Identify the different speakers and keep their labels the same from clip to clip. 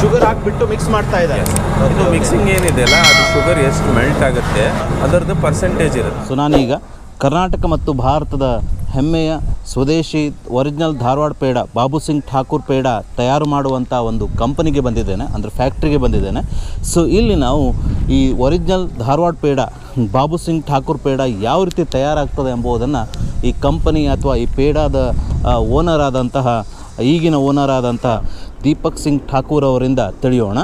Speaker 1: Sugar ಹಾಕ್ಬಿಟ್ಟು mix ಮಾಡ್ತಾ ಇದ್ದಾರೆ.
Speaker 2: ಇದು ಮಿಕ್ಸಿಂಗ್ ಏನಿದೆ ಅಲ್ಲ ಅದು ಶುಗರ್ ಎಷ್ಟು ಮೆಲ್ಟ್ ಆಗುತ್ತೆ ಅದರದ್ದು ಪರ್ಸೆಂಟೇಜ್ ಇರುತ್ತೆ.
Speaker 1: ಸೊ ನಾನೀಗ ಕರ್ನಾಟಕ ಮತ್ತು ಭಾರತದ ಹೆಮ್ಮೆಯ ಸ್ವದೇಶಿ ಒರಿಜಿನಲ್ ಧಾರವಾಡ ಪೇಡ ಬಾಬು ಸಿಂಗ್ ಠಾಕೂರ್ ಪೇಡ ತಯಾರು ಮಾಡುವಂಥ ಒಂದು ಕಂಪನಿಗೆ ಬಂದಿದ್ದೇನೆ ಅಂದರೆ ಫ್ಯಾಕ್ಟ್ರಿಗೆ ಬಂದಿದ್ದೇನೆ. ಸೊ ಇಲ್ಲಿ ನಾವು ಈ ಒರಿಜಿನಲ್ ಧಾರವಾಡ ಪೇಡ ಬಾಬು ಸಿಂಗ್ ಠಾಕೂರ್ ಪೇಡ ಯಾವ ರೀತಿ ತಯಾರಾಗ್ತದೆ ಎಂಬುದನ್ನು ಈ ಕಂಪನಿ ಅಥವಾ ಈ ಪೇಡಾದ ಓನರ್ ಆದಂತಹ ಈಗಿನ ಓನರ್ ಆದಂಥ ದೀಪಕ್ ಸಿಂಗ್ ಠಾಕೂರ್ ಅವರಿಂದ ತಿಳಿಯೋಣ.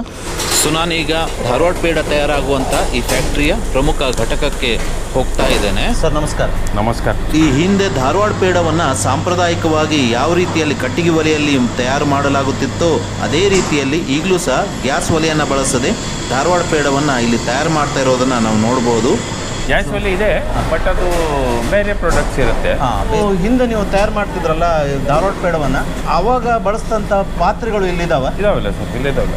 Speaker 1: ಸೊ ನಾನೀಗ ಧಾರವಾಡ ಪೇಡ ತಯಾರಾಗುವಂಥ ಈ ಫ್ಯಾಕ್ಟ್ರಿಯ ಪ್ರಮುಖ ಘಟಕಕ್ಕೆ ಹೋಗ್ತಾ ಇದ್ದೇನೆ. ಸರ್ ನಮಸ್ಕಾರ.
Speaker 2: ನಮಸ್ಕಾರ.
Speaker 1: ಈ ಹಿಂದೆ ಧಾರವಾಡ ಪೇಡವನ್ನು ಸಾಂಪ್ರದಾಯಿಕವಾಗಿ ಯಾವ ರೀತಿಯಲ್ಲಿ ಕಟ್ಟಿಗೆ ಒಲೆಯಲ್ಲಿ ತಯಾರು ಮಾಡಲಾಗುತ್ತಿತ್ತೋ ಅದೇ ರೀತಿಯಲ್ಲಿ ಈಗಲೂ ಸಹ ಗ್ಯಾಸ್ ಒಲೆಯನ್ನು ಬಳಸದೆ ಧಾರವಾಡ ಪೇಡವನ್ನು ಇಲ್ಲಿ ತಯಾರು ಮಾಡ್ತಾ ಇರೋದನ್ನು ನಾವು ನೋಡ್ಬೋದು.
Speaker 2: ಗ್ಯಾಸ್ ಒಲೆ ಇದೆ ಬಟ್ ಅದು ಬೇರೆ ಪ್ರಾಡಕ್ಟ್ಸ್ ಇರುತ್ತೆ.
Speaker 1: ಹಿಂದೆ ನೀವು ತಯಾರು ಮಾಡ್ತಿದ್ರಲ್ಲ ಧಾರವಾಡ ಪೇಡವನ್ನು ಆವಾಗ ಬಳಸಿದಂಥ ಪಾತ್ರೆಗಳು ಇಲ್ಲಿದ್ದಾವ
Speaker 2: ಇದಾವಲ್ಲ ಸರ್ ಇಲ್ಲಿದ್ದಾವಲ್ಲ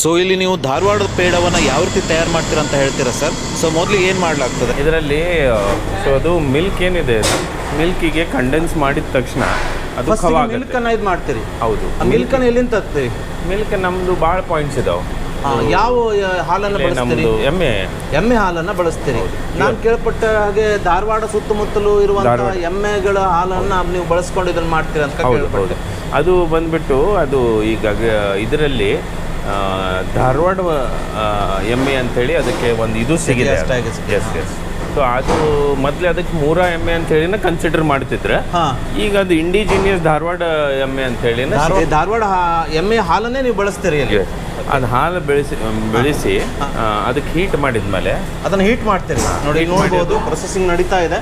Speaker 1: ಸೊ ಇಲ್ಲಿ ನೀವು ಧಾರವಾಡ ಪೇಡವನ್ನು ಯಾವ ರೀತಿ ತಯಾರು ಮಾಡ್ತೀರಾ ಅಂತ ಹೇಳ್ತೀರಾ ಸರ್? ಸೊ ಮೊದಲು ಏನು ಮಾಡಲಾಗ್ತದೆ?
Speaker 2: ಇದರಲ್ಲಿ ಸೊ ಅದು ಮಿಲ್ಕ್ ಏನಿದೆ ಮಿಲ್ಕಿಗೆ ಕಂಡೆನ್ಸ್ ಮಾಡಿದ ತಕ್ಷಣ ಅದು ಖವ ಆಗುತ್ತೆ
Speaker 1: ಮಿಲ್ಕನ್ನು ಇದು ಮಾಡ್ತೀರಿ
Speaker 2: ಹೌದು.
Speaker 1: ಮಿಲ್ಕನ್ನು ಎಲ್ಲಿಂದ ತರ್ತೀರಿ?
Speaker 2: ಮಿಲ್ಕ್ ನಮ್ಮದು ಭಾಳ ಪಾಯಿಂಟ್ಸ್ ಇದಾವೆ.
Speaker 1: ಯಾವ ಹಾಲನ್ನು ಬಳಸ್ತೀರಿ?
Speaker 2: ಎಮ್ಮೆ.
Speaker 1: ಎಮ್ಮೆ ಹಾಲನ್ನ ಬಳಸ್ತೀರಿ. ನಾನು ಕೇಳ್ಪಟ್ಟ ಹಾಗೆ ಧಾರವಾಡ ಸುತ್ತಮುತ್ತಲು ಇರುವಂತಹ. ಎಮ್ಮೆಗಳ ಹಾಲನ್ನ ನೀವು ಬಳಸ್ಕೊಂಡು ಇದನ್ನ ಮಾಡ್ತೀರಾ ಅಂತ ಕೇಳ್ಪಟ್ಟೆ.
Speaker 2: ಅದು ಬಂದ್ಬಿಟ್ಟು ಅದು ಈಗ ಇದರಲ್ಲಿ ಧಾರವಾಡ ಎಮ್ಮೆ ಅಂತೇಳಿ ಅದಕ್ಕೆ ಒಂದು ಇದು ಸಿಗಿದೆ. ಎಸ್ ಎಸ್ ಸೊ ಅದು ಮೊದಲೇ ಅದಕ್ಕೆ ಮೂರ ಎಮ್ಮೆ ಅಂತ ಹೇಳಿನ ಕನ್ಸಿಡರ್ ಮಾಡ್ತಿದ್ರೆ. ಈಗ ಅದು ಇಂಡಿಜಿನಿಯಸ್ ಧಾರವಾಡ ಎಮ್ಮೆ ಅಂತ ಹೇಳಿ
Speaker 1: ಧಾರವಾಡ ಎಮ್ಮೆ ಹಾಲನ್ನೇ ನೀವು ಬಳಸ್ತೀರಿ
Speaker 2: ಅದು ಹಾಲು ಬೆಳೆಸಿ ಬೆಳೆಸಿ ಅದಕ್ಕೆ ಹೀಟ್ ಮಾಡಿದ್ಮೇಲೆ
Speaker 1: ಅದನ್ನ ಹೀಟ್ ಮಾಡ್ತೀರಿ. ನೋಡಿ ನೋಡ್ಬೋದು ಪ್ರೊಸೆಸಿಂಗ್ ನಡೀತಾ ಇದೆ.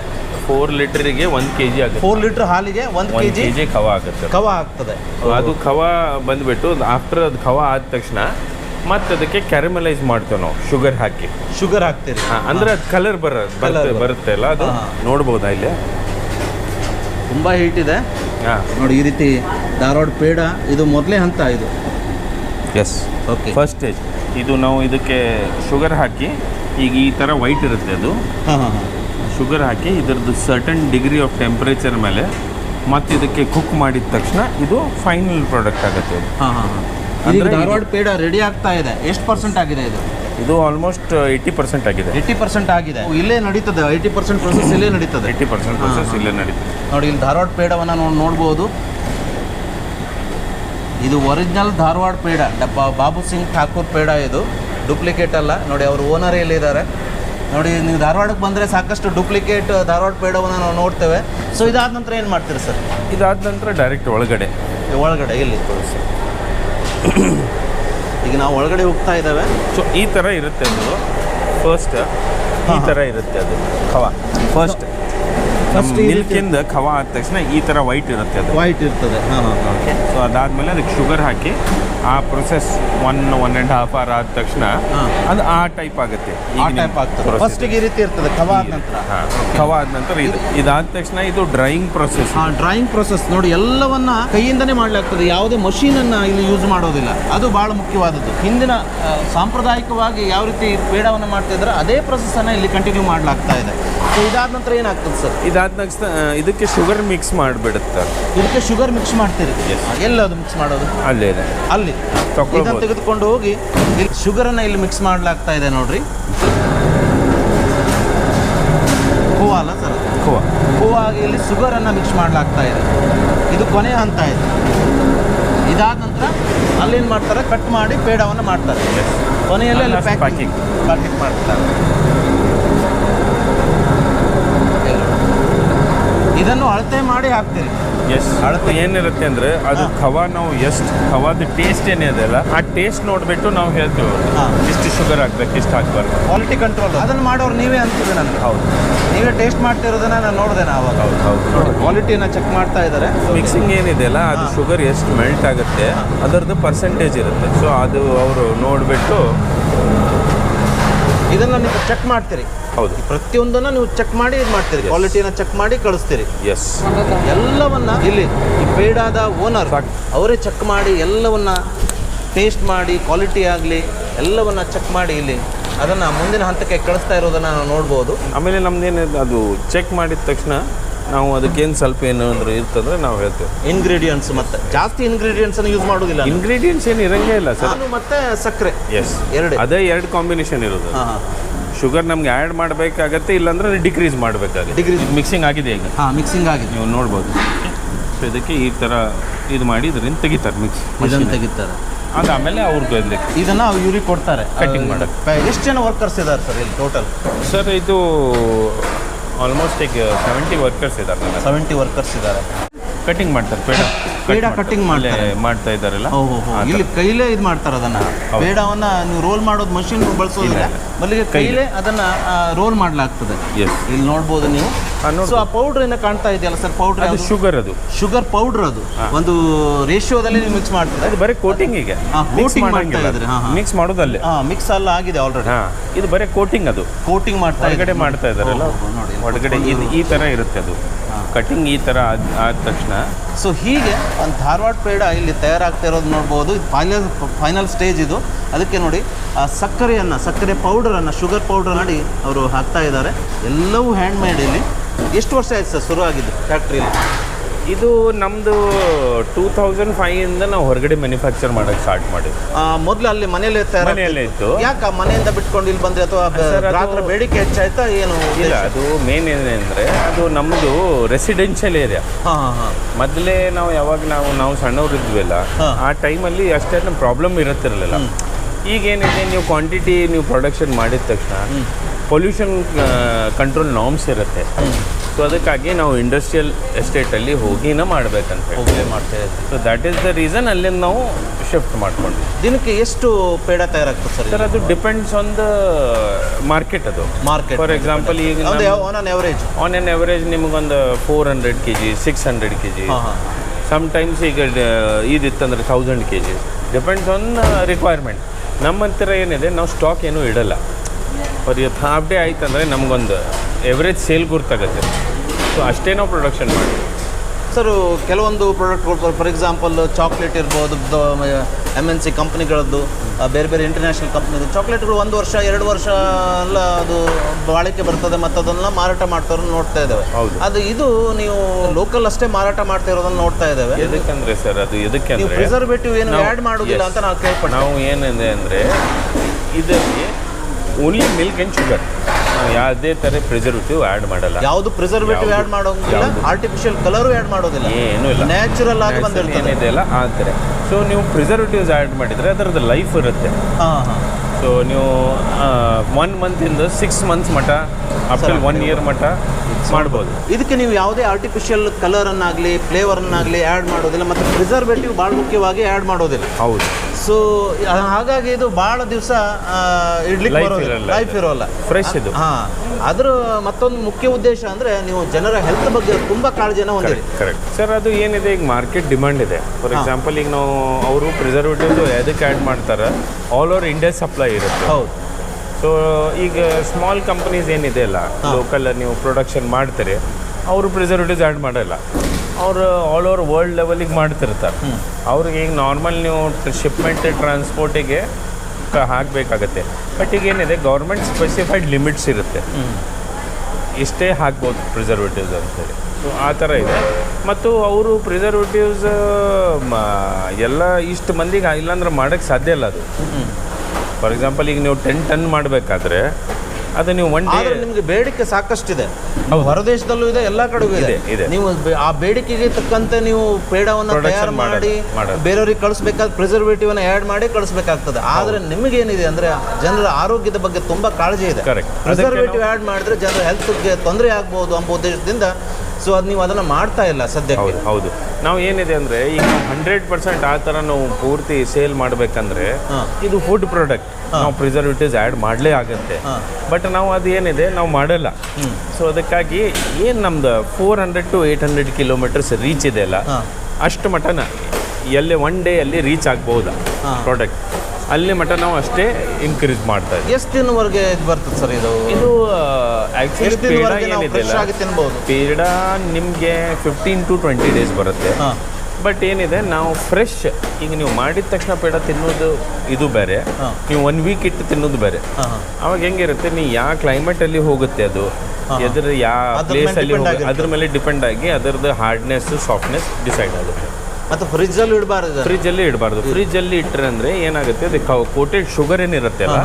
Speaker 2: ಫೋರ್ ಲೀಟರ್ಗೆ ಒಂದು ಕೆ ಜಿ ಆಗುತ್ತೆ.
Speaker 1: ಫೋರ್ ಲೀಟರ್ ಹಾಲಿಗೆ ಒಂದು
Speaker 2: ಕೆ ಜಿ ಖವ ಆಗುತ್ತೆ.
Speaker 1: ಕವ ಆಗ್ತದೆ.
Speaker 2: ಅದು ಖವ ಬಂದ್ಬಿಟ್ಟು ಆಫ್ಟರ್ ಅದು ಖವ ಆದ ತಕ್ಷಣ ಮತ್ತೆ ಅದಕ್ಕೆ ಕ್ಯಾರಮಲೈಸ್ ಮಾಡ್ತೇವೆ ನಾವು ಶುಗರ್ ಹಾಕಿ.
Speaker 1: ಶುಗರ್ ಹಾಕ್ತೀರಿ.
Speaker 2: ಹಾ, ಅಂದ್ರೆ ಅದು ಕಲರ್ ಬರ ಬರುತ್ತೆ ಅಲ್ಲ ಅದು. ನೋಡ್ಬೋದಾ ಇಲ್ಲಿ?
Speaker 1: ತುಂಬಾ ಹೀಟ್ ಇದೆ.
Speaker 2: ಹಾಂ.
Speaker 1: ನೋಡಿ ಈ ರೀತಿ ಧಾರವಾಡ ಪೇಡ ಇದು ಮೊದಲೇ ಹಂತ ಇದು.
Speaker 2: ಎಸ್
Speaker 1: ಓಕೆ
Speaker 2: ಫಸ್ಟ್ ಸ್ಟೇಜ್ ಇದು ನಾವು ಇದಕ್ಕೆ ಶುಗರ್ ಹಾಕಿ ಈಗ ಈ ಥರ ವೈಟ್ ಇರುತ್ತೆ ಅದು.
Speaker 1: ಹಾಂ
Speaker 2: ಶುಗರ್ ಹಾಕಿ ಇದರದ್ದು ಸರ್ಟನ್ ಡಿಗ್ರಿ ಆಫ್ ಟೆಂಪ್ರೇಚರ್ ಮೇಲೆ ಮತ್ತೆ ಇದಕ್ಕೆ ಕುಕ್ ಮಾಡಿದ ತಕ್ಷಣ ಇದು ಫೈನಲ್ ಪ್ರಾಡಕ್ಟ್ ಆಗುತ್ತೆ
Speaker 1: ಹಾಂ ಹಾಂ ಹಾಂ. ಧಾರವಾಡ ಪೇಡ ರೆಡಿ ಆಗ್ತಾ ಇದೆ. ಎಷ್ಟು ಪರ್ಸೆಂಟ್ ಆಗಿದೆ ಇದು?
Speaker 2: ಇದು ಆಲ್ಮೋಸ್ಟ್ ಏಯ್ಟಿ ಪರ್ಸೆಂಟ್ ಆಗಿದೆ.
Speaker 1: ಏಯ್ಟಿ ಪರ್ಸೆಂಟ್ ಆಗಿದೆ. ಇಲ್ಲೇ ನಡೀತದೆ. ಏಯ್ಟಿ ಪರ್ಸೆಂಟ್ ಪ್ರೊಸೆಸ್ ಇಲ್ಲೇ ನಡೀತದೆ.
Speaker 2: ಏಯ್ಟಿ ಪರ್ಸೆಂಟ್ ಪ್ರೊಸೆಸ್ ಇಲ್ಲೇ ನಡೀತದೆ.
Speaker 1: ನೋಡಿ ಇಲ್ಲಿ ಧಾರವಾಡ ಪೇಡವನ್ನು ನಾವು ನೋಡ್ಬೋದು. ಇದು ಒರಿಜಿನಲ್ ಧಾರವಾಡ ಪೇಡ. ಬಾಬು ಸಿಂಗ್ ಠಾಕೂರ್ ಪೇಡ ಇದು. ಡೂಪ್ಲಿಕೇಟ್ ಅಲ್ಲ. ನೋಡಿ ಅವರು ಓನರ್ ಎಲ್ಲಿದ್ದಾರೆ ನೋಡಿ ನೀವು ಧಾರವಾಡಕ್ಕೆ ಬಂದರೆ ಸಾಕಷ್ಟು ಡೂಪ್ಲಿಕೇಟ್ ಧಾರವಾಡ ಪೇಡವನ್ನು ನಾವು ನೋಡ್ತೇವೆ. ಸೊ ಇದಾದ ನಂತರ ಏನು ಮಾಡ್ತೀರಿ ಸರ್?
Speaker 2: ಇದಾದ ನಂತರ ಡೈರೆಕ್ಟ್ ಒಳಗಡೆ.
Speaker 1: ಒಳಗಡೆ ಇಲ್ಲಿ. ತೋರಿಸಿ. ಈಗ ನಾವು ಒಳಗಡೆ ಹೋಗ್ತಾ ಇದ್ದೇವೆ.
Speaker 2: ಸೊ ಈ ಥರ ಇರುತ್ತೆ ಅದು ಫಸ್ಟ್ ಈ ಥರ ಇರುತ್ತೆ ಅದು. ಹವಾ ಫಸ್ಟ್
Speaker 1: ರೀತಿ-
Speaker 2: ಮಿಲ್ಕಿಂದ ಖವ ಆದ ತಕ್ಷಣ ಈ ಥರ ವೈಟ್ ಇರುತ್ತೆ ಅದು.
Speaker 1: ವೈಟ್ ಇರ್ತದೆ. ಹಾಂ ಹಾಂ
Speaker 2: ಓಕೆ ಸೊ ಅದಾದಮೇಲೆ ಅದಕ್ಕೆ ಶುಗರ್ ಹಾಕಿ ಆ process one one and half hour ಆದ ತಕ್ಷಣ. ಅದು ಆ ಟೈಪ್ ಆಗುತ್ತೆ.
Speaker 1: ಆ ಟೈಪ್ ಆಗ್ತದೆ. ಫಸ್ಟಿಗೆ ಈ ರೀತಿ ಇರ್ತದೆ ಕವ ಆದ ನಂತರ.
Speaker 2: ಖವ ಆದ ನಂತರ ಇದು. ಇದಾದ ತಕ್ಷಣ ಇದು ಡ್ರೈಯಿಂಗ್ ಪ್ರೊಸೆಸ್
Speaker 1: ಆ ಡ್ರಾಯಿಂಗ್ ಪ್ರೊಸೆಸ್ ನೋಡಿ ಎಲ್ಲವನ್ನ ಕೈಯಿಂದನೇ ಮಾಡಲಾಗ್ತದೆ. ಯಾವುದೇ ಮಷೀನನ್ನು ಇಲ್ಲಿ ಯೂಸ್ ಮಾಡೋದಿಲ್ಲ. ಅದು ಬಹಳ ಮುಖ್ಯವಾದದ್ದು. ಹಿಂದಿನ ಸಾಂಪ್ರದಾಯಿಕವಾಗಿ ಯಾವ ರೀತಿ ಪೇಡವನ್ನು ಮಾಡ್ತಿದ್ರೆ ಅದೇ ಪ್ರೊಸೆಸನ್ನು ಇಲ್ಲಿ ಕಂಟಿನ್ಯೂ ಮಾಡಲಾಗ್ತಾ ಇದೆ. ಇದಾದ ನಂತರ ಏನಾಗ್ತದೆ ಸರ್?
Speaker 2: ಇದಾದ ನಂತರ ಇದಕ್ಕೆ ಶುಗರ್ ಮಿಕ್ಸ್ ಮಾಡಿಬಿಡುತ್ತೆ.
Speaker 1: ಇದಕ್ಕೆ ಶುಗರ್ ಮಿಕ್ಸ್ ಮಾಡ್ತೀರಿ? ಎಲ್ಲ ಅದು ಮಿಕ್ಸ್ ಮಾಡೋದು?
Speaker 2: ಅಲ್ಲೇ
Speaker 1: ಅಲ್ಲಿ. ಇದನ್ನು ತೆಗೆದುಕೊಂಡು ಹೋಗಿ ಇಲ್ಲಿ ಶುಗರನ್ನು ಇಲ್ಲಿ ಮಿಕ್ಸ್ ಮಾಡಲಾಗ್ತಾ ಇದೆ ನೋಡ್ರಿ. ಹೂವ ಅಲ್ಲ ಸರ್?
Speaker 2: ಖವ
Speaker 1: ಹೂವಾಗಿ ಇಲ್ಲಿ ಶುಗರನ್ನು ಮಿಕ್ಸ್ ಮಾಡಲಾಗ್ತಾ ಇದೆ. ಇದು ಕೊನೆಯ ಹಂತ ಇದೆ. ಇದಾದ ನಂತರ ಅಲ್ಲೇನು ಮಾಡ್ತಾರೆ? ಕಟ್ ಮಾಡಿ ಪೇಡವನ್ನು ಮಾಡ್ತಾರೆ. ಕೊನೆಯಲ್ಲಿ ಪ್ಯಾಕಿಂಗ್ ಪ್ಯಾಕಿಂಗ್ ಮಾಡ್ತಾರೆ ಇದನ್ನು ಅಳತೆ ಮಾಡಿ ಹಾಕ್ತೀರಿ.
Speaker 2: ಎಸ್
Speaker 1: ಅಳತೆ.
Speaker 2: ಏನಿರುತ್ತೆ ಅಂದ್ರೆ ಅದು ಖವಾ ನಾವು ಎಷ್ಟು ಖವಾದ ಟೇಸ್ಟ್ ಏನಿದೆ ಅಲ್ಲ ಆ ಟೇಸ್ಟ್ ನೋಡ್ಬಿಟ್ಟು ನಾವು ಹೇಳ್ತೀವಿ
Speaker 1: ಎಷ್ಟು
Speaker 2: ಇಷ್ಟು ಶುಗರ್ ಹಾಕ್ಬೇಕು ಇಷ್ಟು ಹಾಕ್ಬಾರ್ದು.
Speaker 1: ಕ್ವಾಲಿಟಿ ಕಂಟ್ರೋಲ್ ಅದನ್ನು ಮಾಡೋರು ನೀವೇ ಅಂತೀವಿ ನನಗೆ.
Speaker 2: ಹೌದು.
Speaker 1: ನೀವೇ ಟೇಸ್ಟ್ ಮಾಡ್ತಿರೋದನ್ನ ನಾನು ನೋಡಿದೆ ನಾವು
Speaker 2: ಹೌದು ಹೌದು.
Speaker 1: ನೋಡಿ ಕ್ವಾಲಿಟಿನ ಚೆಕ್ ಮಾಡ್ತಾ ಇದ್ದಾರೆ
Speaker 2: ಮಿಕ್ಸಿಂಗ್ ಏನಿದೆ ಅಲ್ಲ ಅದು ಶುಗರ್ ಎಷ್ಟು ಮೆಲ್ಟ್ ಆಗುತ್ತೆ ಅದರದ್ದು ಪರ್ಸೆಂಟೇಜ್ ಇರುತ್ತೆ. ಸೊ ಅದು ಅವರು ನೋಡಿಬಿಟ್ಟು
Speaker 1: ಇದನ್ನು ನೀವು ಚೆಕ್ ಮಾಡ್ತೀರಿ.
Speaker 2: ಹೌದು.
Speaker 1: ಪ್ರತಿಯೊಂದನ್ನು ನೀವು ಚೆಕ್ ಮಾಡಿ ಇದು ಮಾಡ್ತೀರಿ. ಕ್ವಾಲಿಟಿನ ಚೆಕ್ ಮಾಡಿ ಕಳಿಸ್ತೀರಿ.
Speaker 2: ಎಸ್
Speaker 1: ಎಲ್ಲವನ್ನ ಇಲ್ಲಿ ಈ ಪೇಡಾದ ಓನರ್. ಅವರೇ ಚೆಕ್ ಮಾಡಿ ಎಲ್ಲವನ್ನ ಟೇಸ್ಟ್ ಮಾಡಿ ಕ್ವಾಲಿಟಿ ಆಗಲಿ ಎಲ್ಲವನ್ನ ಚೆಕ್ ಮಾಡಿ ಇಲ್ಲಿ ಅದನ್ನು ಮುಂದಿನ ಹಂತಕ್ಕೆ ಕಳಿಸ್ತಾ ಇರೋದನ್ನು ನಾವು ನೋಡ್ಬೋದು.
Speaker 2: ಆಮೇಲೆ ನಮ್ದೇನು ಅದು ಚೆಕ್ ಮಾಡಿದ ತಕ್ಷಣ ನಾವು ಅದಕ್ಕೇನು ಸ್ವಲ್ಪ ಏನು ಅಂದ್ರೆ ಇರ್ತಂದ್ರೆ ನಾವು ಹೇಳ್ತೇವೆ.
Speaker 1: ಇಂಗ್ರೀಡಿಯೆಂಟ್ಸ್ ಮತ್ತೆ. ಜಾಸ್ತಿ ಇಂಗ್ರೀಡಿಯೆಂಟ್ಸ್ ಅನ್ನು ಯೂಸ್ ಮಾಡೋದಿಲ್ಲ ನೀವು.
Speaker 2: ಇಂಗ್ರೀಡಿಯೆಂಟ್ಸ್ ಏನು ಇರಂಗೇ ಇಲ್ಲ ಸರ್.
Speaker 1: ಹಾಲು ಮತ್ತೆ ಸಕ್ಕರೆ.
Speaker 2: ಎಸ್
Speaker 1: ಎರಡೇ.
Speaker 2: ಅದೇ ಎರಡು ಕಾಂಬಿನೇಷನ್ ಇರೋದು.
Speaker 1: ಹಾಂ ಹಾಂ.
Speaker 2: ಶುಗರ್ ನಮ್ಗೆ ಆ್ಯಡ್ ಮಾಡಬೇಕಾಗತ್ತೆ ಇಲ್ಲಾಂದ್ರೆ ಡಿಕ್ರೀಸ್ ಮಾಡಬೇಕಾಗಿ
Speaker 1: ಡಿಕ್ರೀಸ್
Speaker 2: ಮಿಕ್ಸಿಂಗ್ ಆಗಿದೆ ಈಗ.
Speaker 1: ಹಾಂ ಮಿಕ್ಸಿಂಗ್ ಆಗಿದೆ.
Speaker 2: ನೀವು ನೋಡ್ಬೋದು. ಸೊ ಇದಕ್ಕೆ ಈ ಥರ ಇದು ಮಾಡಿ ಇದರಿಂದ ತೆಗಿತಾರೆ ಮಿಕ್ಸ್
Speaker 1: ಇದನ್ನು ತೆಗಿತಾರೆ.
Speaker 2: ಆಮೇಲೆ ಅವ್ರಿಗೆ ಇದನ್ನು
Speaker 1: ಇದನ್ನ ಇವ್ರಿಗೆ ಕೊಡ್ತಾರೆ.
Speaker 2: Cutting ಮಾಡಕ್ಕೆ.
Speaker 1: ಎಷ್ಟು ಜನ ವರ್ಕರ್ಸ್ ಇದ್ದಾರೆ ಸರ್ ಇಲ್ಲಿ ಟೋಟಲ್
Speaker 2: ಸರ್ ಇದು ಆಲ್ಮೋಸ್ಟ್ ಈಗ ಸೆವೆಂಟಿ ವರ್ಕರ್ಸ್ ಇದ್ದಾರೆ
Speaker 1: ಸೆವೆಂಟಿ ವರ್ಕರ್ಸ್ ಇದ್ದಾರೆ.
Speaker 2: ಕಟಿಂಗ್ ಮಾಡ್ತಾರೆ ಪೇಡ
Speaker 1: ಪೇಡ ಕಟಿಂಗ್ ಮಾಡ್ತಾರೆ.
Speaker 2: ಮಾಡ್ತಾ ಇದ್ದಾರಲ್ಲ?
Speaker 1: ಇಲ್ಲಿ ಕೈಲೇ ಇದು ಮಾಡ್ತಾರೆ ಅದನ್ನ. ಪೇಡವನ್ನ ನೀವು ರೋಲ್ ಮಾಡೋದು ಮಷಿನ್ ಬಳಸೋದಿಲ್ಲ. ಮಲ್ಲಿಗೆ ಕೈಲೇ. ಅದನ್ನ ರೋಲ್ ಮಾಡ್ಲಾಗ್ತದೆ. ಇಲ್ಲಿ ನೋಡ್ಬೋದು ನೀವು. ಸೊ ಆ ಪೌಡರ್ ಏನೋ ಕಾಣ್ತಾ ಇದೆಯಲ್ಲ ಸರ್ ಪೌಡರ್
Speaker 2: ಅದು ಶುಗರ್ ಅದು.
Speaker 1: ಶುಗರ್ ಪೌಡರ್ ಅದು. ಒಂದು ರೇಷಿಯೋದಲ್ಲಿ ನೀವು ಮಿಕ್ಸ್ ಮಾಡ್ತೀರಾ?
Speaker 2: ಅದು ಬರೀ ಕೋಟಿಂಗ್ ಈಗ.
Speaker 1: ಕೋಟಿಂಗ್ ಮಾಡ್ತಾ ಇದ್ರಿ.
Speaker 2: ಮಿಕ್ಸ್ ಮಾಡೋದಲ್ಲೇ.
Speaker 1: ಹಾ ಮಿಕ್ಸ್ ಎಲ್ಲ ಆಗಿದೆ ಆಲ್ರೆಡಿ
Speaker 2: ಇದು ಬರೀ ಕೋಟಿಂಗ್ ಅದು.
Speaker 1: ಕೋಟಿಂಗ್ ಮಾಡ್ತಾ ಇದ್ದಾರೆ.
Speaker 2: ಮಾಡ್ತಾ ಇದ್ದಾರಲ್ಲ?
Speaker 1: ನೋಡಿ
Speaker 2: ಒಳಗಡೆ ಇದು ಈ ತರ ಇರುತ್ತೆ ಅದು. ಕಟಿಂಗ್ ಈ ತರ ಆದ ತಕ್ಷಣ.
Speaker 1: ಸೊ ಹೀಗೆ ಒಂದು ಧಾರವಾಡ ಪೇಡ ಇಲ್ಲಿ ತಯಾರಾಗ್ತಾ ಇರೋದು ನೋಡ್ಬೋದು. ಇದು ಫೈನಲ್ ಫೈನಲ್ ಸ್ಟೇಜ್ ಇದು. ಅದಕ್ಕೆ ನೋಡಿ ಆ ಸಕ್ಕರೆಯನ್ನು ಸಕ್ಕರೆ ಪೌಡರನ್ನು ಶುಗರ್ ಪೌಡರ್ ಮಾಡಿ ಅವರು ಹಾಕ್ತಾ ಇದ್ದಾರೆ. ಎಲ್ಲವೂ ಹ್ಯಾಂಡ್ ಮೇಡ್ ಇಲ್ಲಿ. ಎಷ್ಟು ವರ್ಷ ಆಯ್ತು ಸರ್ ಶುರು ಆಗಿದ್ದು ಫ್ಯಾಕ್ಟ್ರಿಯಲ್ಲಿ
Speaker 2: ಇದು ನಮ್ಮದು ಟೂ ತೌಸಂಡ್ ಫೈವಿಂದ ನಾವು ಹೊರಗಡೆ ಮ್ಯಾನುಫ್ಯಾಕ್ಚರ್ ಮಾಡೋಕ್ಕೆ ಸ್ಟಾರ್ಟ್ ಮಾಡಿದ್ವಿ
Speaker 1: ಮೊದಲು ಅಲ್ಲಿ ಮನೆಯಲ್ಲೇ ತಯಾರ
Speaker 2: ಮನೆಯಲ್ಲೇ ಇತ್ತು.
Speaker 1: ಯಾಕೆ ಮನೆಯಿಂದ ಬಿಟ್ಕೊಂಡು ಇಲ್ಲಿ ಬಂದ್ರೆ ಅಥವಾ ರಾತ್ರಿ
Speaker 2: ಸರ್, ಅದು-
Speaker 1: ಗ್ರಾಹಕರ ಬೇಡಿಕೆ ಹೆಚ್ಚಾಯ್ತಾ ಏನು
Speaker 2: ಇಲ್ಲ ಅದು ಮೇನ್ ಏನಂದ್ರೆ ಅದು ನಮ್ಮದು ರೆಸಿಡೆನ್ಷಿಯಲ್ ಏರಿಯಾ
Speaker 1: ಹಾಂ ಹಾಂ ಹಾಂ.
Speaker 2: ಮೊದಲೇ ನಾವು ಯಾವಾಗ ನಾವು ನಾವು ಸಣ್ಣವ್ರು ಇದ್ವಿಲ್ಲ
Speaker 1: ಹಾ.
Speaker 2: ಆ ಟೈಮಲ್ಲಿ ಅಷ್ಟೇನು ಪ್ರಾಬ್ಲಮ್ ಇರುತ್ತಿರಲಿಲ್ಲ. ಈಗೇನಿದೆ ನೀವು ಕ್ವಾಂಟಿಟಿ ನೀವು ಪ್ರೊಡಕ್ಷನ್ ಮಾಡಿದ ತಕ್ಷಣ ಪೊಲ್ಯೂಷನ್ ಕಂಟ್ರೋಲ್ ನಾರ್ಮ್ಸ್ ಇರುತ್ತೆ. ಸೊ ಅದಕ್ಕಾಗಿ ನಾವು ಇಂಡಸ್ಟ್ರಿಯಲ್ ಎಸ್ಟೇಟಲ್ಲಿ ಹೋಗಿನ ಮಾಡಬೇಕಂತ
Speaker 1: ಹೋಗಲೇ ಮಾಡ್ತಾ ಇದ್ದೀವಿ
Speaker 2: so that is the reason ಅಲ್ಲಿಂದ ನಾವು ಶಿಫ್ಟ್ ಮಾಡ್ಕೊಂಡ್ವಿ.
Speaker 1: ದಿನಕ್ಕೆ ಎಷ್ಟು ಪೇಡ ತಯಾರಾಗ್ತದೆ ಸರ್
Speaker 2: ಸರ್ ಅದು ಡಿಪೆಂಡ್ಸ್ ಆನ್ ದ ಮಾರ್ಕೆಟ್ ಅದು.
Speaker 1: ಮಾರ್ಕೆಟ್
Speaker 2: ಫಾರ್ ಎಕ್ಸಾಂಪಲ್ ಈಗ
Speaker 1: on on average
Speaker 2: on an average ನಿಮಗೊಂದು four hundred K G six hundred K G sometimes ಈಗ ಇದಿತ್ತಂದ್ರೆ thousand K G depends on requirement ನಮ್ಮ ಹತ್ತಿರ ಏನಿದೆ ನಾವು ಸ್ಟಾಕ್ ಏನೂ ಇಡಲ್ಲ. ಅವ್ರು ಇವತ್ತು ಹಾಫ್ ಡೇ ಆಯ್ತಂದರೆ ನಮಗೊಂದು ಎವರೇಜ್ ಸೇಲ್ ಗುರ್ತಾಗತ್ತೆ. ಸೊ ಅಷ್ಟೇ ನಾವು ಪ್ರೊಡಕ್ಷನ್ ಮಾಡಿ
Speaker 1: ಸರ್ ಕೆಲವೊಂದು ಪ್ರಾಡಕ್ಟ್ಗಳು ಫಾರ್ ಎಕ್ಸಾಂಪಲ್ ಚಾಕ್ಲೇಟ್ ಇರ್ಬೋದು ಎಂ ಎನ್ ಸಿ ಕಂಪ್ನಿಗಳದ್ದು ಬೇರೆ ಬೇರೆ ಇಂಟರ್ನ್ಯಾಷನಲ್ ಕಂಪ್ನಿದು ಚಾಕ್ಲೇಟ್ಗಳು ಒಂದು ವರ್ಷ ಎರಡು ವರ್ಷ ಎಲ್ಲ ಅದು ಬಾಳಿಕೆ ಬರ್ತದೆ ಮತ್ತು ಅದನ್ನೆಲ್ಲ ಮಾರಾಟ ಮಾಡ್ತಾರೋ ನೋಡ್ತಾ ಇದ್ದೇವೆ.
Speaker 2: ಹೌದು.
Speaker 1: ಅದು ಇದು ನೀವು ಲೋಕಲ್ ಅಷ್ಟೇ ಮಾರಾಟ ಮಾಡ್ತಾ ಇರೋದನ್ನ ನೋಡ್ತಾ ಇದ್ದೇವೆ.
Speaker 2: ಎದಕ್ಕಂದ್ರೆ ಸರ್ ಅದು ಎದಕ್ಕೆ
Speaker 1: ನೀವು
Speaker 2: ಅಂದರೆ
Speaker 1: ಪ್ರಿಸರ್ವೇಟಿವ್ ಏನು ಆ್ಯಡ್ ಮಾಡೋದಿಲ್ಲ ಅಂತ ನಾವು ಕೇಳ್ಕೊಂಡು
Speaker 2: ನಾವು ಏನಿದೆ ಅಂದರೆ ಇದರಲ್ಲಿ ಓನ್ಲಿ ಮಿಲ್ಕ್ ಆ್ಯಂಡ್ ಶುಗರ್ ನಾವು ಯಾವುದೇ ಥರ ಪ್ರಿಸರ್ವೇಟಿವ್ ಆ್ಯಡ್ ಮಾಡಲ್ಲ.
Speaker 1: ಯಾವುದು ಪ್ರಿಸರ್ವೇಟಿವ್? ಆ್ಯಡ್
Speaker 2: ಮಾಡೋದಿಲ್ಲ?
Speaker 1: ಆರ್ಟಿಫಿಷಿಯಲ್ ಕಲರು ಆ್ಯಡ್ ಮಾಡೋದಿಲ್ಲ.
Speaker 2: ಏನೂ ಇಲ್ಲ.
Speaker 1: ನ್ಯಾಚುರಲ್ ಆಗಿ ಬಂದಿರ್ತದೆ.
Speaker 2: ಏನಿದೆ ಅಲ್ಲ ಆ ಥರ. ಸೊ ನೀವು ಪ್ರಿಸರ್ವೇಟಿವ್ಸ್ ಆ್ಯಡ್ ಮಾಡಿದರೆ ಅದರದ್ದು ಲೈಫ್ ಇರುತ್ತೆ.
Speaker 1: ಹಾಂ ಹಾಂ.
Speaker 2: ಸೊ ನೀವು ಒನ್ ಮಂತಿಂದ ಸಿಕ್ಸ್ ಮಂತ್ಸ್ ಮಟ್ಟ ಆಫ್ಟರ್ ಒನ್ ಇಯರ್ ಮಟ್ಟ ಮಾಡ್ಬೋದು.
Speaker 1: ಇದಕ್ಕೆ ನೀವು ಯಾವುದೇ ಆರ್ಟಿಫಿಷಿಯಲ್ ಕಲರನ್ನಾಗಲಿ ಫ್ಲೇವರನ್ನಾಗಲಿ ಆ್ಯಡ್ ಮಾಡೋದಿಲ್ಲ ಮತ್ತು ಪ್ರಿಸರ್ವೇಟಿವ್ ಭಾಳ ಮುಖ್ಯವಾಗಿ ಆ್ಯಡ್ ಮಾಡೋದಿಲ್ಲ.
Speaker 2: ಹೌದು.
Speaker 1: ಸೊ ಹಾಗಾಗಿ ಇದು ಭಾಳ ದಿವಸ ಇಡ್ಲಿಕ್ಕೆ ಬರೋದಿಲ್ಲ. ಲೈಫ್ ಇರೋಲ್ಲ.
Speaker 2: ಫ್ರೆಶ್ ಇದು.
Speaker 1: ಹಾಂ ಅದ್ರ ಮತ್ತೊಂದು ಮುಖ್ಯ ಉದ್ದೇಶ ಅಂದ್ರೆ ನೀವು ಜನರ ಹೆಲ್ತ್ ಬಗ್ಗೆ ತುಂಬಾ ಕಾಳಜಿನ ಹೊಂದಿರಿ.
Speaker 2: ಕರೆಕ್ಟ್ ಸರ್ ಅದು ಏನಿದೆ ಈಗ ಮಾರ್ಕೆಟ್ ಡಿಮಾಂಡ್ ಇದೆ. ಫಾರ್ ಎಕ್ಸಾಂಪಲ್ ಈಗ ನಾವು ಅವರು ಪ್ರಿಸರ್ವೇಟಿವ್ ಎದಕ್ಕೆ ಆ್ಯಡ್ ಮಾಡ್ತಾರೆ? ಆಲ್ ಓವರ್ ಇಂಡಿಯಾ ಸಪ್ಲೈ ಇರುತ್ತೆ.
Speaker 1: ಹೌದು.
Speaker 2: ಸೊ ಈಗ ಸ್ಮಾಲ್ ಕಂಪನೀಸ್ ಏನಿದೆ ಅಲ್ಲ ಲೋಕಲ್ ನೀವು ಪ್ರೊಡಕ್ಷನ್ ಮಾಡ್ತಾರೆ ಅವರು ಪ್ರಿಸರ್ವೇಟಿವ್ಸ್ ಆ್ಯಡ್ ಮಾಡಲ್ಲ. ಅವರು ಆಲ್ ಓವರ್ ವರ್ಲ್ಡ್ ಲೆವೆಲಿಗೆ ಮಾಡ್ತಿರ್ತಾರೆ. ಅವ್ರಿಗೆ ಈಗ ನಾರ್ಮಲ್ ನೀವು ಶಿಪ್ಮೆಂಟ್ ಟ್ರಾನ್ಸ್ಪೋರ್ಟಿಗೆ ಹಾಕಬೇಕಾಗತ್ತೆ. ಬಟ್ ಈಗ ಏನಿದೆ ಗೌರ್ಮೆಂಟ್ ಸ್ಪೆಸಿಫೈಡ್ ಲಿಮಿಟ್ಸ್ ಇರುತ್ತೆ. ಇಷ್ಟೇ ಹಾಕ್ಬೋದು ಪ್ರಿಸರ್ವೇಟಿವ್ಸ್ ಅಂತೇಳಿ. ಸೊ ಆ ಥರ ಇದೆ. ಮತ್ತು ಅವರು ಪ್ರಿಸರ್ವೇಟಿವ್ಸ್ ಎಲ್ಲ ಇಷ್ಟು ಮಂದಿಗೆ ಇಲ್ಲಾಂದ್ರೆ ಮಾಡೋಕ್ಕೆ ಸಾಧ್ಯ ಇಲ್ಲ ಅದು. ಫಾರ್ ಎಕ್ಸಾಂಪಲ್ ಈಗ ನೀವು ಟೆನ್ ಟನ್ ಮಾಡಬೇಕಾದ್ರೆ ಅದು ನೀವು ಒನ್ ಡೇ
Speaker 1: ಆದ್ರೆ ನಿಮಗೆ ಬೇಡಿಕೆ ಸಾಕಷ್ಟಿದೆ ಹೊರದೇಶದಲ್ಲೂ ಇದೆ ಎಲ್ಲ ಕಡೆಗೂ ಇದೆ. ನೀವು ಬೆ- ಆ ಬೇಡಿಕೆಗೆ ತಕ್ಕಂತೆ ನೀವು ಪೇಡವನ್ನು
Speaker 2: Production
Speaker 1: ತಯಾರು ಮಾಡಿ
Speaker 2: ಮಾಡೋದು, ಮಾಡೋದು.
Speaker 1: ಬೇರೆಯವ್ರಿಗೆ ಕಳಿಸ್ಬೇಕಾದ ಪ್ರಿಸರ್ವೇಟಿವ್ ಅನ್ನು ಆ್ಯಡ್ ಮಾಡಿ ಕಳಿಸ್ಬೇಕಾಗ್ತದೆ ಆದ್ರೆ ನಿಮಗೇನಿದೆ ಅಂದ್ರೆ ಜನರ ಆರೋಗ್ಯದ ಬಗ್ಗೆ ತುಂಬಾ ಕಾಳಜಿ ಇದೆ
Speaker 2: Correct. ಅದಕ್ಕೆ
Speaker 1: ಪ್ರಿಸರ್ವೇಟಿವ್ ಆ್ಯಡ್ ಮಾಡಿದ್ರೆ ಜನರ ಹೆಲ್ತ್ಗೆ ತೊಂದರೆ ಆಗ್ಬೋದು ಅಂಬ ಉದ್ದೇಶದಿಂದ ಸೊ ಅದು ನೀವು ಅದನ್ನು ಮಾಡ್ತಾ ಇಲ್ಲ ಸದ್ಯಕ್ಕೆ.
Speaker 2: ಹೌದು ಹೌದು. ನಾವು ಏನಿದೆ ಅಂದರೆ ಈಗ ಹಂಡ್ರೆಡ್ ಪರ್ಸೆಂಟ್ ಆ ಥರ ನಾವು ಪೂರ್ತಿ ಸೇಲ್ ಮಾಡಬೇಕಂದ್ರೆ ಇದು ಫುಡ್ ಪ್ರಾಡಕ್ಟ್ ನಾವು ಪ್ರಿಸರ್ವೇಟಿವ್ಸ್ ಆ್ಯಡ್ ಮಾಡಲೇ ಆಗುತ್ತೆ. ಬಟ್ ನಾವು ಅದು ಏನಿದೆ ನಾವು ಮಾಡಲ್ಲ. ಸೊ ಅದಕ್ಕಾಗಿ ಏನು ನಮ್ದು four hundred to eight hundred kilometres reach ಇದೆ ಅಲ್ಲ. ಅಷ್ಟು ಮಟನ ಎಲ್ಲಿ ಒನ್ ಡೇ ಅಲ್ಲಿ ರೀಚ್ ಆಗ್ಬೋದಾ. ಪ್ರಾಡಕ್ಟ್ ಅಲ್ಲಿ ಮಟ ನಾವು ಅಷ್ಟೇ ಇನ್ಕ್ರೀಸ್ ಮಾಡ್ತಾ ಇದ್ದೀವಿ.
Speaker 1: ಎಷ್ಟು ದಿನವರೆಗೆ ಇದು ಬರ್ತದೆ ಸರ್ ಇದು?
Speaker 2: ಇದು ಆ್ಯಕ್ಚುಲಿ
Speaker 1: ಎಷ್ಟು ಏನಿದೆ ತಿನ್ಬೋದು
Speaker 2: ಪೇಡ ನಿಮಗೆ ಫಿಫ್ಟೀನ್ ಟು ಟ್ವೆಂಟಿ ಡೇಸ್ ಬರುತ್ತೆ. ಬಟ್ ಏನಿದೆ ನಾವು ಫ್ರೆಶ್ ಈಗ ನೀವು ಮಾಡಿದ ತಕ್ಷಣ ಪೇಡ ತಿನ್ನೋದು ಇದು ಬೇರೆ. ನೀವು ಒನ್ ವೀಕ್ ಇಟ್ಟು ತಿನ್ನೋದು ಬೇರೆ. ಅವಾಗ ಹೆಂಗಿರುತ್ತೆ ನೀವು ಯಾವ ಕ್ಲೈಮೇಟಲ್ಲಿ ಹೋಗುತ್ತೆ ಅದು. ಎದ್ರ ಯಾವ
Speaker 1: ಪ್ಲೇಸ್ ಅಲ್ಲಿ
Speaker 2: ಪ್ಲೇಸಲ್ಲಿ ಅದ್ರ ಮೇಲೆ ಡಿಪೆಂಡ್ ಆಗಿ ಅದರದ್ದು ಹಾರ್ಡ್ನೆಸ್ ಸಾಫ್ಟ್ನೆಸ್ ಡಿಸೈಡ್ ಆಗುತ್ತೆ.
Speaker 1: ಮತ್ತು ಫ್ರಿಜ್ಜಲ್ಲಿ ಇಡಬಾರ್ದು
Speaker 2: ಫ್ರಿಜ್ಜಲ್ಲಿ ಇಡಬಾರ್ದು. ಫ್ರಿಜ್ಜಲ್ಲಿ ಇಟ್ಟರೆ ಅಂದ್ರೆ ಏನಾಗುತ್ತೆ ಅದಕ್ಕೆ ಕೋಟೆಡ್ ಶುಗರ್ ಏನಿರುತ್ತೆ ಅಲ್ಲ?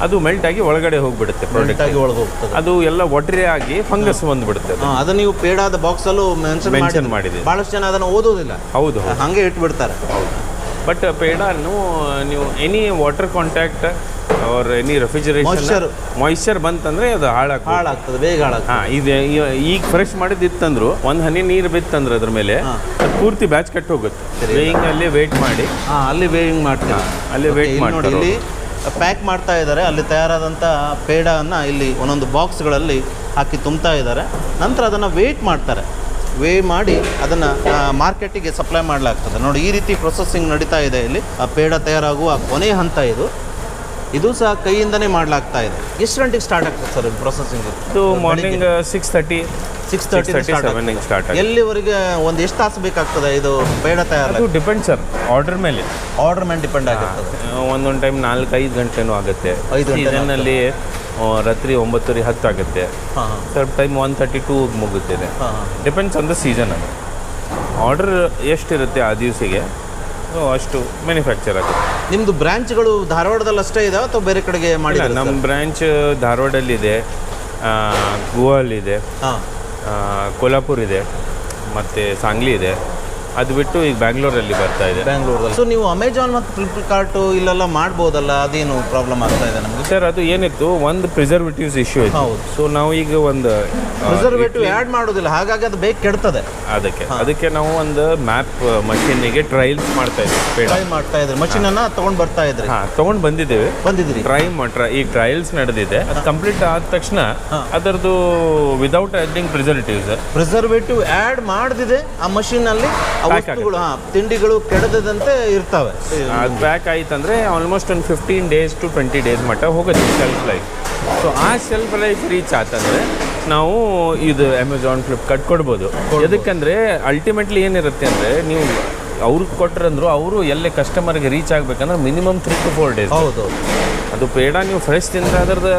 Speaker 2: ಅದು ಮೆಲ್ಟ್ ಆಗಿ ಒಳಗಡೆ ಹೋಗ್ಬಿಡುತ್ತೆ ಪ್ರಾಡಕ್ಟ್
Speaker 1: ಆಗಿ ಒಳಗೆ ಹೋಗ್ತದೆ.
Speaker 2: ಅದು ಎಲ್ಲ ಒಟ್ರೆ ಆಗಿ ಫಂಗಸ್ ಬಂದ್ಬಿಡುತ್ತೆ ಅದು.
Speaker 1: ನೀವು ಪೇಡಾದ ಬಾಕ್ಸಲ್ಲೂ ಮೆನ್ಷನ್
Speaker 2: Mention.
Speaker 1: ಭಾಳಷ್ಟು ಜನ ಅದನ್ನು ಓದೋದಿಲ್ಲ.
Speaker 2: ಹೌದು
Speaker 1: ಹಂಗೆ ಇಟ್ಬಿಡ್ತಾರೆ.
Speaker 2: ಬಟ್ ಪೇಡನ್ನು ನೀವು ಎನಿ ವಾಟರ್ ಕಾಂಟ್ಯಾಕ್ಟ್ ಅವ್ರ ಎನಿ ರೆಫ್ರಿಜರೇಷನ್
Speaker 1: Moisture.
Speaker 2: ಮಾಯಿಶ್ಚರ್ ಬಂತಂದ್ರೆ ಅದು ಹಾಳಾಗ್ತದೆ.
Speaker 1: ಹಾಳಾಗ್ತದೆ ಬೇಗ ಹಾಳಾಗ್ತದೆ.
Speaker 2: ಹಾ ಇದೆ ಈ- ಈಗ ಫ್ರೆಶ್ ಮಾಡಿದಿತ್ತಂದ್ರು ಒಂದು ಹನಿ ನೀರು ಬಿತ್ತಂದ್ರೆ ಅದ್ರ ಮೇಲೆ
Speaker 1: ಹಾ.
Speaker 2: ಅದು ಪೂರ್ತಿ ಬ್ಯಾಚ್ ಕಟ್ ಹೋಗುತ್ತೆ ವೇಯಿಂಗ್ ಅಲ್ಲಿ ವೇಟ್ ಮಾಡಿ.
Speaker 1: ಹಾಂ ಅಲ್ಲಿ ವೇವಿಂಗ್ ಮಾಡ್ತೀವಿ.
Speaker 2: ಅಲ್ಲಿ
Speaker 1: Okay,
Speaker 2: ವೇಟ್
Speaker 1: ಮಾಡಿ ನೋಡಿ ಇಲ್ಲಿ ಪ್ಯಾಕ್ ಮಾಡ್ತಾ ಇದ್ದಾರೆ. ಅಲ್ಲಿ ತಯಾರಾದಂಥ ಪೇಡವನ್ನು ಇಲ್ಲಿ ಒಂದೊಂದು ಬಾಕ್ಸ್ಗಳಲ್ಲಿ ಹಾಕಿ ತುಂಬ್ತಾ ಇದ್ದಾರೆ. ನಂತರ ಅದನ್ನು ವೇಟ್ ಮಾಡ್ತಾರೆ. ವೇ ಮಾಡಿ ಅದನ್ನು ಮಾರ್ಕೆಟಿಗೆ ಸಪ್ಲೈ ಮಾಡಲಾಗ್ತದೆ. ನೋಡಿ ಈ ರೀತಿ ಪ್ರೊಸೆಸಿಂಗ್ ನಡೀತಾ ಇದೆ ಇಲ್ಲಿ. ಆ ಪೇಡ ತಯಾರಾಗುವ ಕೊನೆಯ ಹಂತ ಇದು. ಇದು ಸಹ ಕೈಯಿಂದನೇ ಮಾಡಲಾಗ್ತಾ ಇದೆ. ಎಷ್ಟು ಗಂಟೆಗೆ ಸ್ಟಾರ್ಟ್ ಆಗ್ತದೆ ಸರ್ ಪ್ರೊಸೆಸಿಂಗ್
Speaker 2: ಇದು morning six thirty
Speaker 1: six thirty
Speaker 2: seven start ಆಗುತ್ತೆ.
Speaker 1: ಎಲ್ಲಿವರೆಗೆ ಒಂದು ಎಷ್ಟು ತಾಸು ಬೇಕಾಗ್ತದೆ? ಇದು ಬೇಡ ತಯಾರು
Speaker 2: ಡಿಪೆಂಡ್ ಸರ್ ಆರ್ಡರ್ ಮೇಲೆ.
Speaker 1: ಆರ್ಡರ್ ಮೇಲೆ ಡಿಪೆಂಡ್ ಆಗಿರ್ತದೆ.
Speaker 2: ಒಂದೊಂದು ಟೈಮ್ ನಾಲ್ಕು ಐದು ಗಂಟೆನೂ ಆಗುತ್ತೆ.
Speaker 1: ಐದು
Speaker 2: ಗಂಟೆನಲ್ಲಿ ರಾತ್ರಿ ಒಂಬತ್ತುವರೆ ಹತ್ತು ಆಗುತ್ತೆ. ಸ್ವಲ್ಪ ಟೈಮ್ ಒನ್ ತರ್ಟಿ ಟೂ ಮುಗುತ್ತದೆ ಡಿಪೆಂಡ್ಸ್ ಆನ್ ದ ಸೀಸನ್ ಅದು. ಆರ್ಡರ್ ಎಷ್ಟಿರುತ್ತೆ ಆ ದಿವಸಿಗೆ? ಅಷ್ಟು ಮ್ಯಾನುಫ್ಯಾಕ್ಚರ್ ಆಗುತ್ತೆ.
Speaker 1: ನಿಮ್ಮದು ಬ್ರ್ಯಾಂಚ್ಗಳು ಧಾರವಾಡದಲ್ಲಿ ಅಷ್ಟೇ ಇದಾವೆ ಅಥವಾ ಬೇರೆ ಕಡೆಗೆ ಮಾಡಿಲ್ಲ
Speaker 2: ನಮ್ಮ ಬ್ರ್ಯಾಂಚ್ ಧಾರವಾಡಲ್ಲಿದೆ ಗೋವಾಲಿದೆ ಕೊಲ್ಹಾಪುರ್ ಇದೆ ಮತ್ತು ಸಾಂಗ್ಲಿ ಇದೆ. ಅದು ಬಿಟ್ಟು ಈಗ ಬ್ಯಾಂಗ್ಳೂರಲ್ಲಿ ಬರ್ತಾ ಇದೆ.
Speaker 1: ಬ್ಯಾಂಗ್ಳೂರಲ್ಲಿ. ಸೊ ನೀವು ಅಮೆಜಾನ್ ಮತ್ತು ಫ್ಲಿಪ್ಕಾರ್ಟು ಇಲ್ಲೆಲ್ಲ ಮಾಡ್ಬೋದಲ್ಲ? ಅದೇನು ಪ್ರಾಬ್ಲಮ್ ಆಗ್ತಾ ಇದೆ ನಮಗೆ?
Speaker 2: ಸರ್ ಅದು ಏನಿತ್ತು? ಒಂದು ಪ್ರಿಸರ್ವೇಟಿವ್ಸ್ ಇಶ್ಯೂ ಇತ್ತು.
Speaker 1: ಹೌದು.
Speaker 2: ಸೊ ನಾವು ಈಗ ಒಂದು
Speaker 1: ಪ್ರಿಸರ್ವೇಟಿವ್ ಆ್ಯಡ್ ಮಾಡೋದಿಲ್ಲ ಹಾಗಾಗಿ ಅದು ಬೇಗ ಕೆಡ್ತದೆ.
Speaker 2: ಅದಕ್ಕೆ. ಅದಕ್ಕೆ ನಾವು ಒಂದು ಮ್ಯಾಪ್ ಮಷೀನಿಗೆ ಟ್ರಯಲ್ಸ್ ಮಾಡ್ತಾ ಇದ್ದೀವಿ
Speaker 1: ಟ್ರೈ ಮಾಡ್ತಾ ಇದ್ರಿ. ಮಷೀನನ್ನು ತೊಗೊಂಡು ಬರ್ತಾ ಇದ್ರಿ.
Speaker 2: ಹಾಂ ತೊಗೊಂಡು ಬಂದಿದ್ದೀವಿ.
Speaker 1: ಬಂದಿದ್ದೀವಿ
Speaker 2: ಟ್ರೈ ಈ ಟ್ರಯಲ್ಸ್ ನಡೆದಿದೆ. ಅದು ಕಂಪ್ಲೀಟ್ ಆದ ತಕ್ಷಣ ಅದರದ್ದು without adding preservatives
Speaker 1: preservative add ಮಾಡ್ದಿದೆ ಆ ಮಷೀನಲ್ಲಿ ವಸ್ತುಗಳು ಹಾಂ ತಿಂಡಿಗಳು ಕೆಡದಂತೆ ಇರ್ತವೆ.
Speaker 2: ಅದು ಬ್ಯಾಕ್ ಆಯ್ತಂದ್ರೆ ಆಲ್ಮೋಸ್ಟ್ ಒಂದು fifteen days to twenty days ಮಟ್ಟ ಹೋಗುತ್ತೆ ಸೆಲ್ಫ್ ಲೈಫ್ ಸೊ ಆ ಸೆಲ್ಫ್ ಲೈಫ್ ರೀಚ್ ಆತಂದ್ರೆ ನಾವು ಇದು ಅಮೆಝಾನ್ ಫ್ಲಿಪ್ಕಾರ್ಟ್ ಕೊಡ್ಬೋದು. ಎದಕ್ಕಂದ್ರೆ ಅಲ್ಟಿಮೇಟ್ಲಿ ಏನಿರುತ್ತೆ ಅಂದರೆ ನೀವು ಅವ್ರಿಗೆ ಕೊಟ್ರಂದ್ರು ಅವರು ಎಲ್ಲೇ ಕಸ್ಟಮರ್ಗೆ ರೀಚ್ ಆಗಬೇಕಂದ್ರೆ minimum three to four days
Speaker 1: ಹೌದು.
Speaker 2: ಅದು ಪೇಡ ನೀವು ಫ್ರೆಶ್ ತಿಂದ್ರೆ ಅದರದ್ದು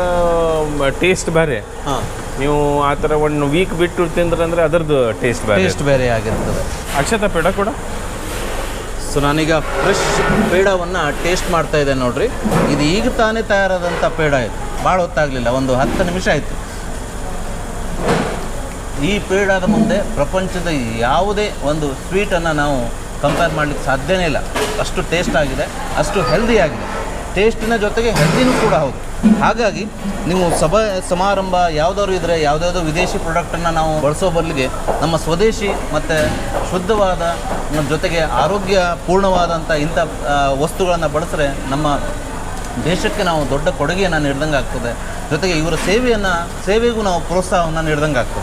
Speaker 2: ಟೇಸ್ಟ್ ಬೇರೆ.
Speaker 1: ಹಾಂ.
Speaker 2: ನೀವು ಆ ಥರ ಒಂದು ವೀಕ್ ಬಿಟ್ಟು ತಿಂದ್ರೆ ಅಂದರೆ ಅದರದ್ದು ಟೇಸ್ಟ್ ಬೇರೆ
Speaker 1: ಟೇಸ್ಟ್ ಬೇರೆ ಆಗಿರ್ತದೆ.
Speaker 2: ಅಕ್ಷತ ಪೇಡ ಕೂಡ?
Speaker 1: ಸೊ ನಾನೀಗ ಫ್ರೆಶ್ ಪೇಡವನ್ನು ಟೇಸ್ಟ್ ಮಾಡ್ತಾ ಇದ್ದೆ ನೋಡ್ರಿ. ಇದು ಈಗ ತಾನೇ ತಯಾರಾದಂಥ ಪೇಡ ಇದು. ಭಾಳ ಹೊತ್ತಾಗಲಿಲ್ಲ ಒಂದು ಹತ್ತು ನಿಮಿಷ ಆಯಿತು. ಈ ಪೇಡಾದ ಮುಂದೆ ಪ್ರಪಂಚದ ಯಾವುದೇ ಒಂದು ಸ್ವೀಟನ್ನು ನಾವು ಕಂಪೇರ್ ಮಾಡಲಿಕ್ಕೆ ಸಾಧ್ಯನೇ ಇಲ್ಲ. ಅಷ್ಟು ಟೇಸ್ಟ್ ಆಗಿದೆ ಅಷ್ಟು ಹೆಲ್ದಿ ಆಗಿದೆ. ಟೇಸ್ಟಿನ ಜೊತೆಗೆ ಹೆಲ್ದಿನೂ ಕೂಡ ಹೌದು. ಹಾಗಾಗಿ ನೀವು ಸಭಾ ಸಮಾರಂಭ ಯಾವುದಾದ್ರು ಇದ್ದರೆ ಯಾವುದಾದ್ರು ವಿದೇಶಿ ಪ್ರಾಡಕ್ಟನ್ನು ನಾವು ಬಳಸೋ ಬದಲಿಗೆ ನಮ್ಮ ಸ್ವದೇಶಿ ಮತ್ತು ಶುದ್ಧವಾದ ನಮ್ಮ ಜೊತೆಗೆ ಆರೋಗ್ಯ ಪೂರ್ಣವಾದಂಥ ಇಂಥ ವಸ್ತುಗಳನ್ನು ಬಳಸಿದ್ರೆ ನಮ್ಮ ದೇಶಕ್ಕೆ ನಾವು ದೊಡ್ಡ ಕೊಡುಗೆಯನ್ನು ನೀಡ್ದಂಗೆ ಆಗ್ತದೆ ಜೊತೆಗೆ ಇವರ ಸೇವೆಯನ್ನು, ಸೇವೆಗೂ ನಾವು ಪ್ರೋತ್ಸಾಹವನ್ನು ನೀಡ್ದಂಗೆ ಆಗ್ತದೆ